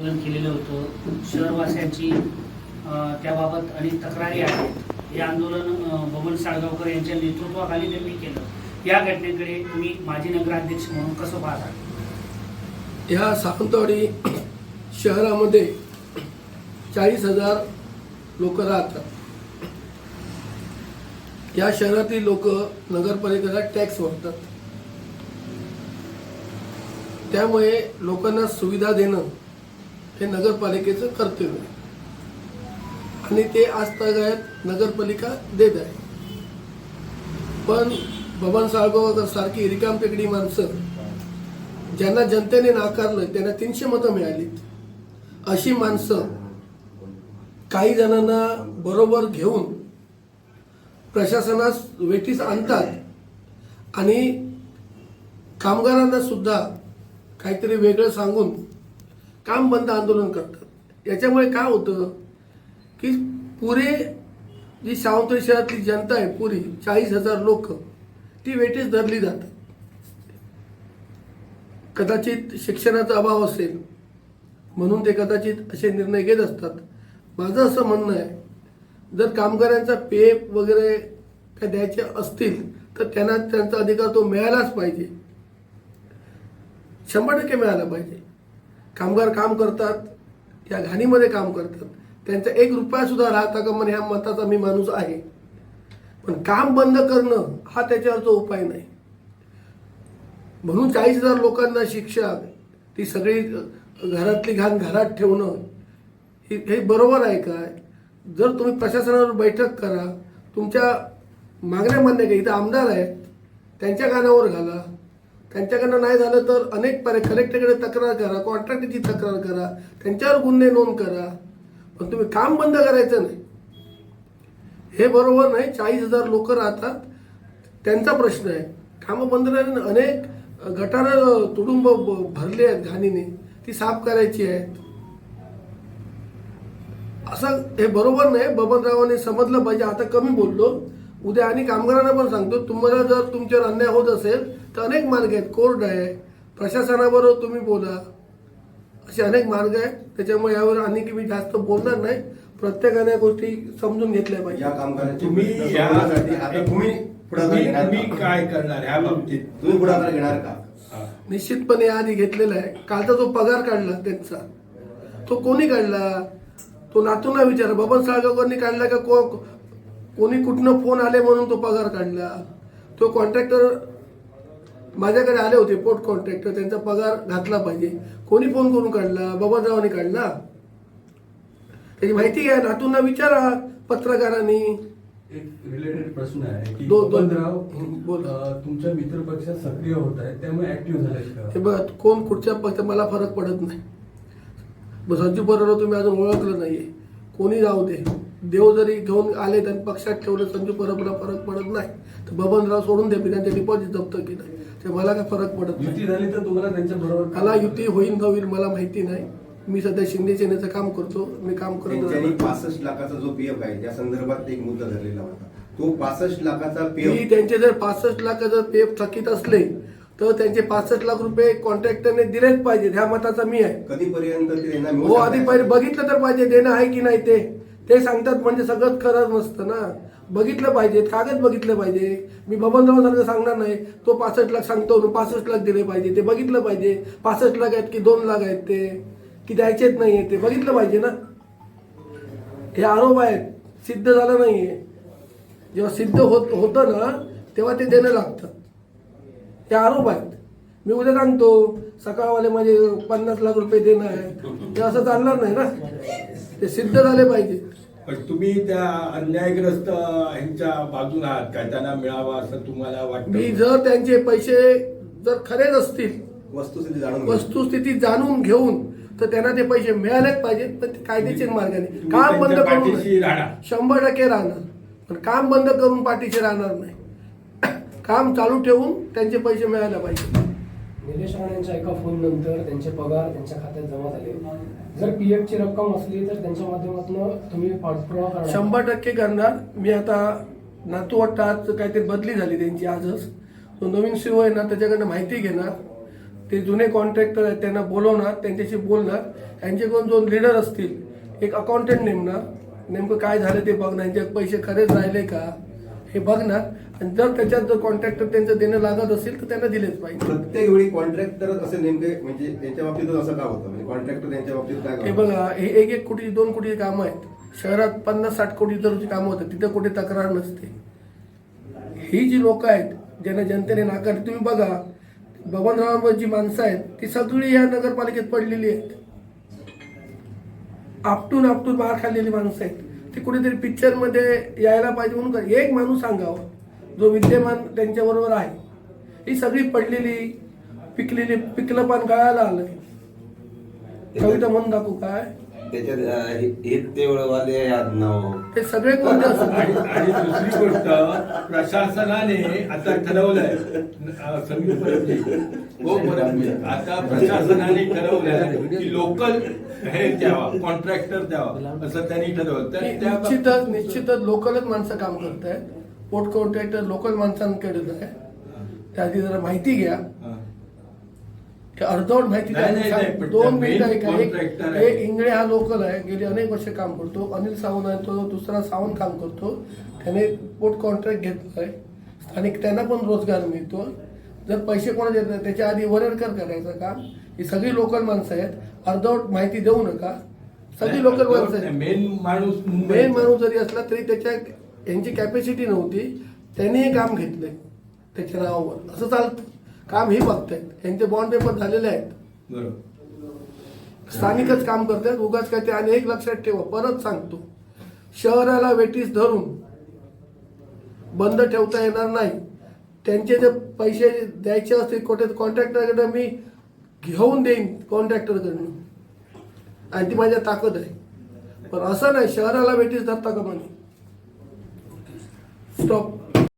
आंदोलन केलेलं होतं. शहरवासियांची त्याबाबत अनेक तक्रारी आहेत. हे आंदोलन बबन साळगावकर यांच्या नेतृत्वाखाली त्यांनी केलं. या घटनेकडे तुम्ही माजी नगराध्यक्ष म्हणून कसं पाहता ह्या सावंतवाडी शहरामध्ये चाळीस हजार लोक राहतात. या शहरातील लोक नगरपालिकेला टॅक्स भरतात. त्यामुळे लोकांना सुविधा देणं हे नगरपालिकेचं कर्तव्य आहे. आणि ते आजतागायत नगरपालिका देत आहे. पण बबन साळगावकर सारखी रिकाम टेकडी माणसं ज्यांना जनतेने नाकारलं त्यांना तीनशे मतं मिळालीत. अशी माणसं काही जणांना बरोबर घेऊन प्रशासनास वेठीस आणतात आणि कामगारांना सुद्धा काहीतरी वेगळं सांगून काम बंद आंदोलन करतात. याच्यामुळे काय होतं की पुरे जी सावंतवाडी शहरातली जनता आहे पुरी चाळीस हजार लोक ती वेटीस धरली जातात. कदाचित शिक्षणाचा अभाव असेल म्हणून ते कदाचित असे निर्णय घेत असतात. माझं असं म्हणणं आहे जर कामगारांचा पे वगैरे काय द्यायचे असतील तर त्यांना त्यांचा अधिकार तो मिळालाच पाहिजे. शंभर टक्के मिळाला पाहिजे. कामगार काम करतात या घाणीमध्ये काम करतात. त्यांचा एक रुपया सुद्धा राहता का म्हणे ह्या मताचा मी माणूस आहे. पण काम बंद करणं हा त्याच्यावरचा उपाय नाही. म्हणून चाळीस हजार लोकांना शिक्षा ती सगळी घरातली घाण घरात ठेवणं हे हे बरोबर आहे काय जर तुम्ही प्रशासनावर बैठक करा तुमच्या मागण्या मान्य करा इथं आमदार आहेत त्यांच्या कानावर घाला. त्यांच्याकडनं नाही झालं तर अनेक पर्याय कलेक्टरकडे तक्रार करा कॉन्ट्रॅक्टरची तक्रार करा त्यांच्यावर गुन्हे नोंद करा. पण तुम्ही काम बंद करायचं नाही. हे बरोबर नाही चाळीस हजार लोक राहतात. त्यांचा प्रश्न आहे. कामं बंद राहिली अनेक गटारं तुडुंब भरले आहेत घाणीने. ती साफ करायची आहेत असं हे बरोबर नाही. बबनरावांनी समजलं पाहिजे. आता कमी बोललो. उद्या आणि कामगारांना पण सांगतो. तुम्हाला जर तुमच्यावर अन्याय होत असेल तर अनेक मार्ग आहेत. कोर्ट आहे प्रशासनाबरोबर तुम्ही बोला. असे अनेक मार्ग आहेत. त्याच्यामुळे यावर आणि की मी जास्त बोलणार नाही. प्रत्येकाने या गोष्टी समजून घेतल्या पाहिजे. या कामगारांची तुम्ही प्रश्न या सोडवण्यासाठी आता तुम्ही पुढाकार तुम्ही घेणार तुम्ही का? काय करणार ह्या बाबतीत? तुम्ही पुढाकार घेणार का? हा. निश्चितपणे आधी घेतलेला आहे. कालचा जो पगार काढला त्यांचा तो कोणी काढला? तो नातूंना विचारा. बबन साळगावकरनी काढला का को कोणी कुठनं फोन आले म्हणून तो पगार काढला? तो कॉन्ट्रॅक्टर माझ्याकडे आले होते पोर्ट कॉन्ट्रॅक्टर त्यांचा पगार घातला पाहिजे. कोणी फोन करून काढला? बबनरावांनी काढला? त्याची माहिती घ्या नातूंना विचारा पत्रकारांनी. एक रिलेटेड प्रश्न आहे की दोन- दोन- बबनराव बोल. अं, तुमच्या मित्र पक्षात सक्रिय होत आहे त्यामुळे ऍक्टिव्ह झालेत हे का बघ कोण कुठच्या पक्ष मला फरक पडत नाही. मग संजू बरोबर तुम्ही अजून ओळखलं नाहीये. कोणी जाऊ दे. देव जरी घेऊन आले त्यांनी पक्षात ठेवलं संजू परबला फरक पडत नाही. तर बबनराव सोडून दे मी त्यांचे डिपॉझिट जप्त केलं. ते मला काय फरक पडत युती नाही झाली तर तुम्हाला त्यांच्या बरोबर मला युती होईल न होईल मला माहिती नाही. मी सध्या शिंदे सेनेचं काम करतो मी काम करत. पासष्ट लाखाचा जो पीएफ आहे त्या संदर्भात एक मुद्दा धरलेला होता. तो पासष्ट लाखाचा पीएफ त्यांचे जर पासष्ट लाख जर पे थकीत असले तर त्यांचे पासष्ट लाख रुपये कॉन्ट्रॅक्टरने दिलेच पाहिजे ह्या मताचा मी आहे. कधीपर्यंत हो? आधी पहिले बघितलं तर पाहिजे देणं आहे की नाही ते. ते सांगतात म्हणजे सगळंच खरंच नसतं ना. बघितलं पाहिजे कागद बघितलं पाहिजे. मी बबनराव सारखं सांगणार नाही. तो पासष्ट लाख सांगतो पासष्ट लाख दिले पाहिजे. ते बघितलं पाहिजे. पासष्ट लाख आहेत की दोन लाख आहेत ते. की द्यायचेच नाही ते. बघितलं पाहिजे ना. हे आरोप आहेत. सिद्ध झालं नाहीये. जेव्हा सिद्ध होत होतं ना तेव्हा ते देणं लागतं. हे आरोप आहेत. मी उद्या सांगतो सकाळवाले माझे पन्नास लाख रुपये देणं आहे. ते असं चालणार नाही ना. ते सिद्ध झाले पाहिजे. पण तुम्ही त्या अन्यायग्रस्त ह्यांच्या बाजूला आहात काय त्यांना मिळावा असं तुम्हाला मी वाटतं जर त्यांचे पैसे जर खरेच असतील वस्तुस्थिती जाणून. वस्तुस्थिती जाणून घेऊन तर त्यांना ते पैसे मिळालेच पाहिजेत पण ते कायदेशीर मार्गाने. तुम्ही काम बंद त्यांच्या करून पाठीशी राहणार. शंभर टक्के राहणार. पण काम बंद करून पाठीशी राहणार नाही. काम चालू ठेवून त्यांचे पैसे मिळायला पाहिजे निलेश राणेंच्या एका फोन नंतर त्यांचे पगार त्यांच्या खात्यात जमा झाले. जर पी एफ ची रक्कम असली तर त्यांच्या माध्यमातून तुम्ही पाठपुरावा शंभर टक्के करणार. मी आता नातू वाटतं आज काहीतरी बदली झाली त्यांची आजच. तो नवीन शिव आहे ना त्याच्याकडनं माहिती घेणार. ते जुने कॉन्ट्रॅक्टर आहेत त्यांना बोलवणार त्यांच्याशी बोलणार. यांच्याकडून दोन लीडर असतील. एक अकाउंटंट नेमणार. नेमकं काय झालं ते बघणार. यांचे पैसे खरेच राहिले का? हे बघणार आणि जर त्याच्यात जर कॉन्ट्रॅक्टर त्यांचं देणं लागत असेल तर त्यांना दिलेच पाहिजे. प्रत्येक वेळी कॉन्ट्रॅक्टरच असे नेमके म्हणजे त्यांच्या बाबतीतच असं का होतं? म्हणजे कॉन्ट्रॅक्टर त्यांच्या बाबतीत काय हे? बघा हे एक एक कोटी दोन कोटी कामं आहेत. शहरात पन्नास साठ कोटी जर कामं होतात तिथं कुठे तक्रार नसते. ही जी लोक आहेत ज्यांना जनतेने नाकार तुम्ही बघा बबनरावांवर जी माणसं आहेत ती सगळी या नगरपालिकेत पडलेली आहेत. आपटून आपटून बाहेर खाल्लेली माणसं आहेत. ती कुठेतरी पिक्चरमध्ये यायला पाहिजे म्हणून का- एक माणूस सांगावा जो विद्यमान त्यांच्या बरोबर आहे. ही सगळी पडलेली पिकलेली पिकलं पण गळायला आलं. कविता म्हणून दाखवू काय? त्याच्यात हे- हे आहेत नाव ते सगळे कोणते आणि असतात? आणि दुसरी गोष्ट प्रशासनाने आता ठरवलंय. अं, समीर परबजी, हो परबजी, आता प्रशासनाने ठरवलंय की लोकल हे द्यावा कॉन्ट्रॅक्टर द्यावा असं त्यांनी ठरवलं तर त्या निश्चितच निश्चितच लोकलच माणसं काम करत आहेत पोर्ट कॉन्ट्रॅक्टर लोकल माणसांकडे आहे त्याआधी जरा माहिती घ्या. हा. अर्धवट माहिती नाही, नाही, द्या. नाही, पण दोन त्या मिनिटं main ऐका. contractor एक आहे. एक इंगळे हा लोकल आहे. गेली अनेक वर्ष काम करतो. अनिल सावंत आहे तो. दुसरा सावंत काम करतो. त्याने पोर्ट कॉन्ट्रॅक्ट घेतलंय. स्थानिक त्यांना पण रोजगार मिळतो. जर पैसे कोणा देत नाही त्याच्या आधी वरडकर करायचं काम. ही सगळी लोकल माणसं आहेत. अर्धवट माहिती देऊ नका. सगळी लोकल माणसं आहेत. मेन माणूस. मेन माणूस जरी असला तरी त्याच्या यांची कॅपॅसिटी नव्हती. त्यांनी हे काम घेतलंय. त्याच्या नावावर. असं चालतं. काम ही बघतायत यांचे बॉन्ड पेपर झालेले आहेत. बरोबर. स्थानिकच काम करतात उगाच काय ते आणि एक लक्षात ठेवा. परत सांगतो. शहराला वेटीस धरून बंद ठेवता येणार नाही. त्यांचे जे पैसे द्यायचे असतील कुठे कॉन्ट्रॅक्टरकडे मी घेऊन देईन कॉन्ट्रॅक्टरकडनं आणि ती माझ्या ताकद आहे. पण असं नाही. शहराला वेटीस धरता का म्हणे स्टॉप